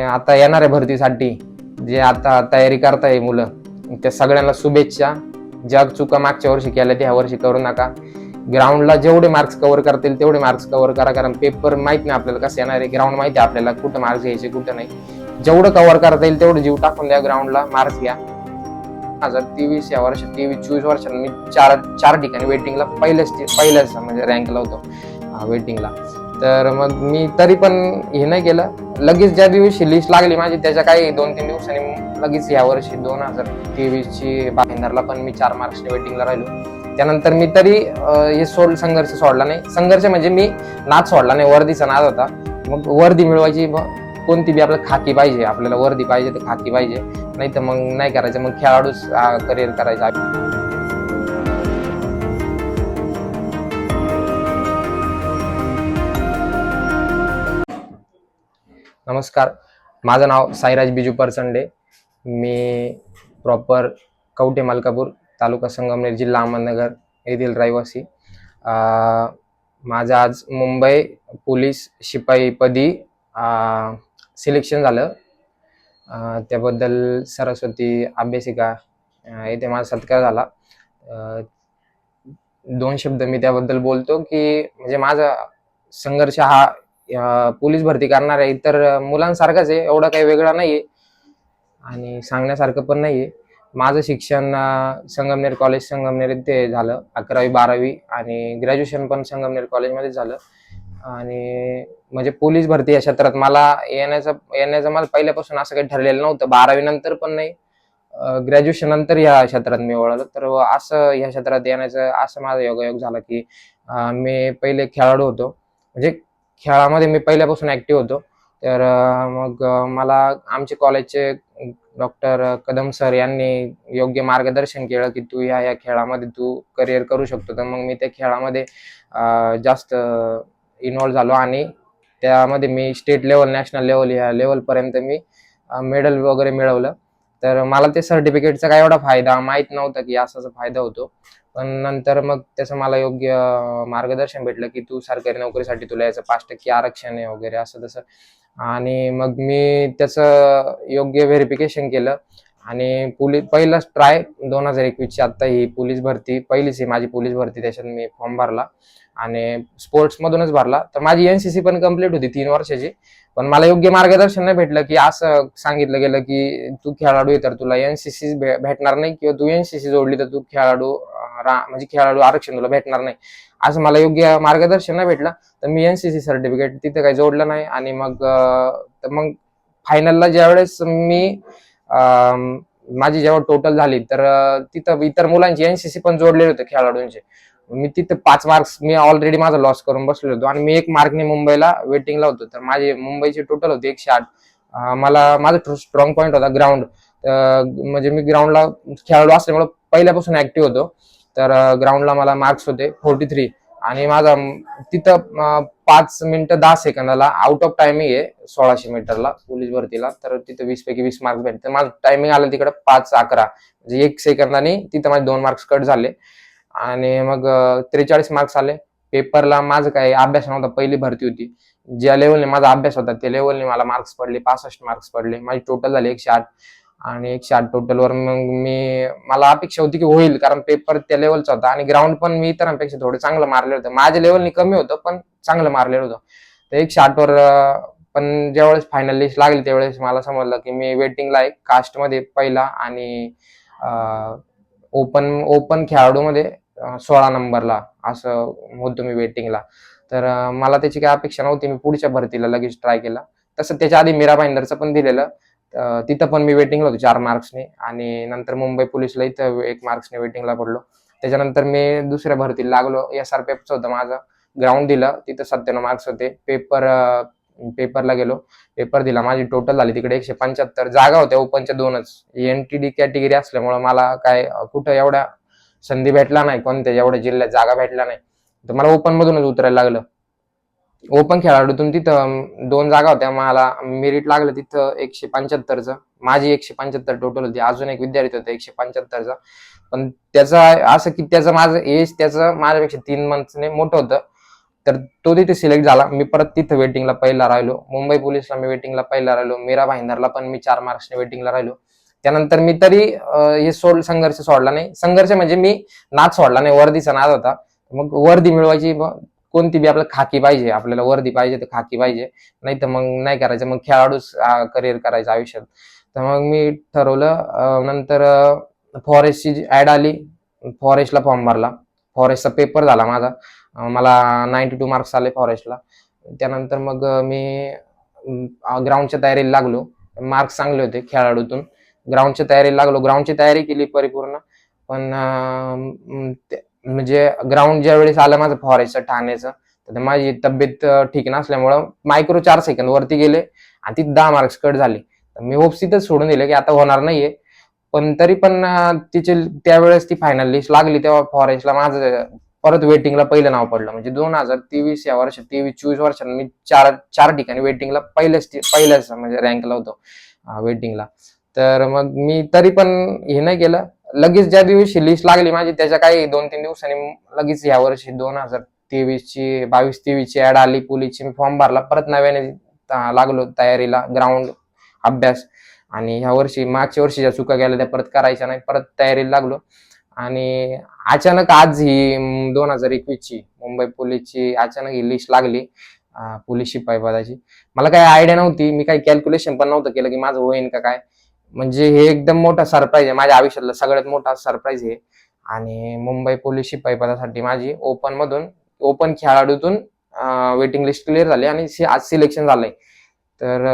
आता येणार आहे भरतीसाठी. जे आता तयारी करताय मुलं त्या सगळ्यांना शुभेच्छा. जग चुका मागच्या वर्षी केल्या त्या वर्षी करू नका. ग्राउंडला जेवढे मार्क्स कव्हर करतील तेवढे मार्क्स कव्हर करा कारण पेपर माहीत नाही आपल्याला कसं येणार आहे. ग्राउंड माहिती आहे आपल्याला कुठं मार्क्स घ्यायचे कुठं नाही. जेवढं कव्हर करता येईल तेवढं जीव टाकून द्या ग्राउंडला मार्क्स घ्या. हजार तेवीस या वर्ष तेवीस चोवीस वर्षाला मी चार चार ठिकाणी वेटिंगला पहिल्याच पहिल्याच म्हणजे रँकला होतो. वेटिंगला तर मग मी तरी पण हे नाही केलं. लगेच ज्या दिवशी लिस्ट लागली माझी त्याच्या काही दोन तीन दिवसांनी लगेच या वर्षी दोन हजार तेवीसची बाहेरला पण मी चार मार्क्सने वेटिंगला राहिलो. त्यानंतर मी तरी हे सोड संघर्ष सोडला नाही. संघर्ष म्हणजे मी नाद सोडला नाही वर्दीचा नाद होता. मग वर्दी मिळवायची कोणती बी आपल्याला खाकी पाहिजे आपल्याला वर्दी पाहिजे तर खाकी पाहिजे. नाही तर मग नाही करायचं मग खेळाडूच करिअर करायचं. नमस्कार. माझं नाव साईराज बिजू परचंडे. मी प्रॉपर कवटे मलकापूर तालुका संगमनेर जिल्हा अहमदनगर येथील रहिवासी. माझं आज मुंबई पोलीस शिपाईपदी सिलेक्शन झालं. त्याबद्दल सरस्वती अभ्यासिका येथे माझा सत्कार झाला. दोन शब्द मी त्याबद्दल बोलतो की म्हणजे माझा संघर्ष हा पोलीस भरती करणाऱ्या इतर मुलांसारखाच आहे. एवढा काही वेगळा आहे आणि सांगण्यासारखं पण नाही आहे माझं शिक्षण संगमनेर कॉलेज संगमनेर इथे झालं. अकरावी बारावी आणि ग्रॅज्युएशन पण संगमनेर कॉलेजमध्ये झालं. आणि म्हणजे पोलीस भरती या क्षेत्रात मला येण्याचं येण्याचं मला पहिल्यापासून असं काही ठरलेलं नव्हतं. बारावी नंतर पण नाही. ग्रॅज्युएशन नंतर या क्षेत्रात मी वळालो. तर असं या क्षेत्रात येण्याचं असं माझा योगायोग झाला की मी पहिले खेळाडू होतो. म्हणजे खेळामध्ये मी पहिल्यापासून ऍक्टिव्ह होतो. तर मग मला आमचे कॉलेजचे डॉक्टर कदम सर यांनी योग्य मार्गदर्शन केलं की तू या या खेळामध्ये तू करिअर करू शकतो. तर मग मी त्या खेळामध्ये जास्त इन्वॉल्व्ह झालो आणि त्यामध्ये मी स्टेट लेवल नॅशनल लेवल या लेवलपर्यंत मी मेडल वगैरे मिळवलं. तर मला ते सर्टिफिकेटचा काय एवढा फायदा माहीत नव्हता की असाच फायदा होतो. पण नंतर मग त्याचं मला योग्य मार्गदर्शन भेटलं की तू सरकारी नोकरीसाठी तुला याचं पाच टक्के आरक्षण आहे वगैरे असं तसं. आणि मग मी त्याचं योग्य व्हेरिफिकेशन केलं. आणि पोलीस पहिलाच ट्राय दोन हजार एकवीसची. आत्ता ही पोलीस भरती पहिलीच ही माझी पोलीस भरती त्याच्यात मी फॉर्म भरला आणि स्पोर्ट्समधूनच भरला. तर माझी एनसीसी पण कंप्लीट होती तीन वर्षाची. पण मला योग्य मार्गदर्शन नाही भेटलं की असं सांगितलं गेलं की तू खेळाडू आहे तर तुला एनसीसी भेटणार नाही किंवा तू एनसीसी जोडली तर तू खेळाडू म्हणजे खेळाडू आरक्षण तुला भेटणार नाही. असं मला योग्य मार्गदर्शन नाही भेटलं. तर मी एनसीसी सर्टिफिकेट तिथं काही जोडलं नाही आणि मग मग फायनलला ज्यावेळेस मी माझी जेव्हा टोटल झाली तर तिथं इतर मुलांची एनसीसी पण जोडलेले होते खेळाडूंचे. मी तिथं पाच मार्क्स मी ऑलरेडी माझा लॉस करून बसलेलो होतो. आणि मी एक मार्कने मुंबईला वेटिंगला होतो. तर माझी मुंबईची टोटल होती एकशे आठ. मला माझा स्ट्रॉंग पॉईंट होता ग्राउंड म्हणजे मी ग्राउंडला खेळाडू असल्यामुळे पहिल्यापासून ऍक्टिव्ह होतो. तर ग्राउंडला मला मार्क्स होते फोर्टी थ्री आणि माझा तिथं पाच मिनिटं दहा सेकंदाला आउट ऑफ टायमिंग आहे सोळाशे मीटरला पोलीस भरतीला. तर तिथं वीस पैकी वीस मार्क्स भेटते माझं टायमिंग आलं तिकडं पाच अकरा. म्हणजे एक सेकंदाने तिथं माझे दोन मार्क्स कट झाले. आणि मग त्रेचाळीस मार्क्स आले. पेपरला माझं काय अभ्यास नव्हता. पहिली भरती होती. ज्या लेवलने माझा अभ्यास होता त्या लेवलने मला मार्क्स पडले. पासष्ट मार्क्स पडले. माझी टोटल झाले एकशे आठ. आणि एकशे आठ टोटलवर मग मी मला अपेक्षा होती की होईल. कारण पेपर त्या लेवलचा होता. आणि ग्राउंड पण मी इतरांपेक्षा थोडं चांगलं मारलेलं होतं. माझ्या लेवलने कमी होतं पण चांगलं मारलेलं होतं. तर एक शॉटवर पण ज्यावेळेस फायनल लिस्ट लागली त्यावेळेस मला समजलं की मी वेटिंगला एक कास्टमध्ये पहिला आणि ओपन ओपन खेळाडूमध्ये सोळा नंबरला असं होतो मी वेटिंगला तर मला त्याची काही अपेक्षा नव्हती. मी पुढच्या भरतीला लगेच ट्राय केला. तसं त्याच्या आधी मीरा भाईंदरचं पण दिलेलं. तिथं पण मी वेटिंगला होतो चार मार्क्सने आणि नंतर मुंबई पोलीसला इथं एक मार्क्सने वेटिंगला पडलो. त्याच्यानंतर मी दुसऱ्या भरतीला लागलो. एस आर पी एफचं होतं माझं. ग्राउंड दिलं तिथं सत्त्याण्णव मार्क्स होते. पेपर पेपरला गेलो. पेपर दिला. माझी टोटल झाली तिकडे एकशे पंच्याहत्तर. जागा होत्या ओपनच्या दोनच. एन टी डी कॅटेगरी असल्यामुळं मला काय कुठं एवढ्या संधी भेटला नाही कोणत्या एवढ्या जिल्ह्यात जागा भेटला नाही. तर मला ओपन मधूनच उतरायला लागलं. ओपन खेळाडूतून तिथं दोन जागा होत्या. मला मेरिट लागलं तिथं एकशे पंच्याहत्तरचं. माझी एकशे पंच्याहत्तर टोटल होती. अजून एक विद्यार्थी होता एकशे पंच्याहत्तरचा. पण त्याचं असं की त्याचं माझं एज त्याचं माझ्यापेक्षा तीन मंथने मोठं होतं. तर तो तिथे सिलेक्ट झाला. मी परत तिथे वेटिंगला पहिला राहिलो. मुंबई पोलीसला मी वेटिंगला पहिला राहिलो. मीरा भाईंदरला पण मी चार मार्क्सने वेटिंगला राहिलो. त्यानंतर मी तरी हे सोड संघर्ष सोडला नाही. संघर्ष म्हणजे मी नाद सोडला नाही. वर्दीचा नाद होता. मग वर्दी मिळवायची मग कोणती बी आपल्याला खाकी पाहिजे. आपल्याला वर्दी पाहिजे तर खाकी पाहिजे. नाही तर मग नाही करायचं. मग खेळाडूच करिअर करायचं आयुष्यात. तर मग मी ठरवलं नंतर फॉरेस्टची ऍड आली. फॉरेस्टला फॉर्म भरला. फॉरेस्टचा पेपर झाला माझा. मला नाईन्टी टू मार्क्स आले फॉरेस्टला त्यानंतर मग मी ग्राउंडच्या तयारीला लागलो. मार्क्स चांगले होते खेळाडूतून. ग्राउंडच्या तयारीला लागलो. ग्राउंडची तयारी केली परिपूर्ण. पण ते- म्हणजे ग्राउंड ज्या वेळेस आलं माझं फॉरेस्टचं ठाण्याचं तर माझी तब्येत ठीक नसल्यामुळं मायक्रो चार सेकंद वरती गेले आणि ती दहा मार्क्स कट झाले. तर मी होप्स सोडून दिले की आता होणार नाहीये. पण तरी पण तिचे त्यावेळेस ती फायनल लिस्ट लागली तेव्हा फॉरेस्टला माझं परत वेटिंगला पहिलं नाव पडलं. म्हणजे दोन हजार तेवीस या वर्ष तेवीस चोवीस वर्षात मी चार चार ठिकाणी वेटिंगला पहिल्याच पहिल्याच म्हणजे रँकला होतो वेटिंगला तर मग मी तरी पण हे नाही केलं. लगेच ज्या दिवशी लिस्ट लागली माझी त्याच्या काही दोन तीन दिवसांनी लगेच या वर्षी दोन हजार तेवीस ची बावीस तेवीस ची ऍड आली. पोलीसची मी फॉर्म भरला. परत नव्याने लागलो तयारीला. ग्राउंड अभ्यास. आणि ह्या वर्षी मागच्या वर्षी ज्या चुका गेल्या त्या परत करायच्या नाही परत तयारीला लागलो. आणि अचानक आज ही दोन हजार एकवीस ची मुंबई पोलीसची अचानक ही लिस्ट लागली पोलीस शिपाई पदाची. मला काही आयडिया नव्हती मी काही कॅल्क्युलेशन पण नव्हतं केलं की माझं होईन का काय. म्हणजे हे एकदम मोठा सरप्राईज आहे माझ्या आयुष्यातला सगळ्यात मोठा सरप्राईज आहे. आणि मुंबई पोलीस शिपाई पदासाठी माझी ओपन मधून ओपन खेळाडूतून वेटिंग लिस्ट क्लिअर झाली आणि आज सिलेक्शन झालंय. तर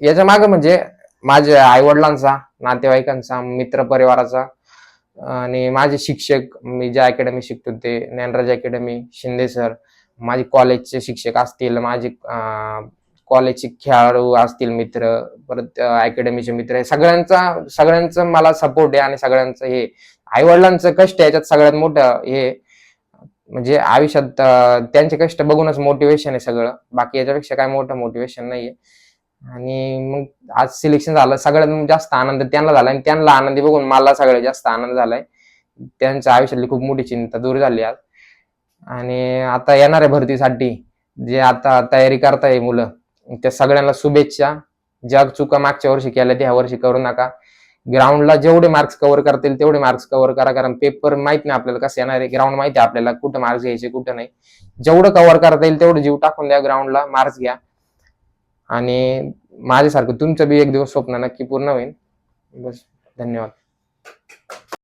याच्या मागे म्हणजे माझ्या आई वडिलांचा नातेवाईकांचा मित्र परिवाराचा आणि माझे शिक्षक मी ज्या अकॅडमी शिकतो ते ज्ञानराज अकॅडमी शिंदे सर माझे कॉलेजचे शिक्षक असतील माझे कॉलेजचे खेळाडू असतील मित्र परत अकॅडमीचे मित्र हे सगळ्यांचा सगळ्यांचं मला सपोर्ट आहे आणि सगळ्यांचं हे आई वडिलांचं कष्ट आहे याच्यात सगळ्यात मोठं हे म्हणजे आयुष्यात त्यांचे कष्ट बघूनच मोटिवेशन आहे सगळं. बाकी याच्यापेक्षा काय मोठं मोटिवेशन नाहीये. आणि मग आज सिलेक्शन झालं सगळ्यात जास्त आनंद त्यांना झाला आणि त्यांना आनंदी बघून मला सगळ्यात जास्त आनंद झालाय. त्यांच्या आयुष्यातली खूप मोठी चिंता दूर झाली आज. आणि आता येणार आहे भरतीसाठी जे आता तयारी करताय मुलं त्या सगळ्यांना शुभेच्छा. जग चुका मागच्या वर्षी केल्या त्या वर्षी करू नका. ग्राउंडला जेवढे मार्क्स कव्हर करता येईल तेवढे मार्क्स कव्हर करा. कारण पेपर माहीत नाही आपल्याला कसं येणार आहे. ग्राउंड माहिती आहे आपल्याला कुठं मार्क्स घ्यायचे कुठं नाही. जेवढं कव्हर करता येईल तेवढं जीव टाकून द्या ग्राउंडला मार्क्स घ्या. आणि माझ्यासारखं तुमचं बी एक दिवस स्वप्न नक्की पूर्ण होईल. बस धन्यवाद.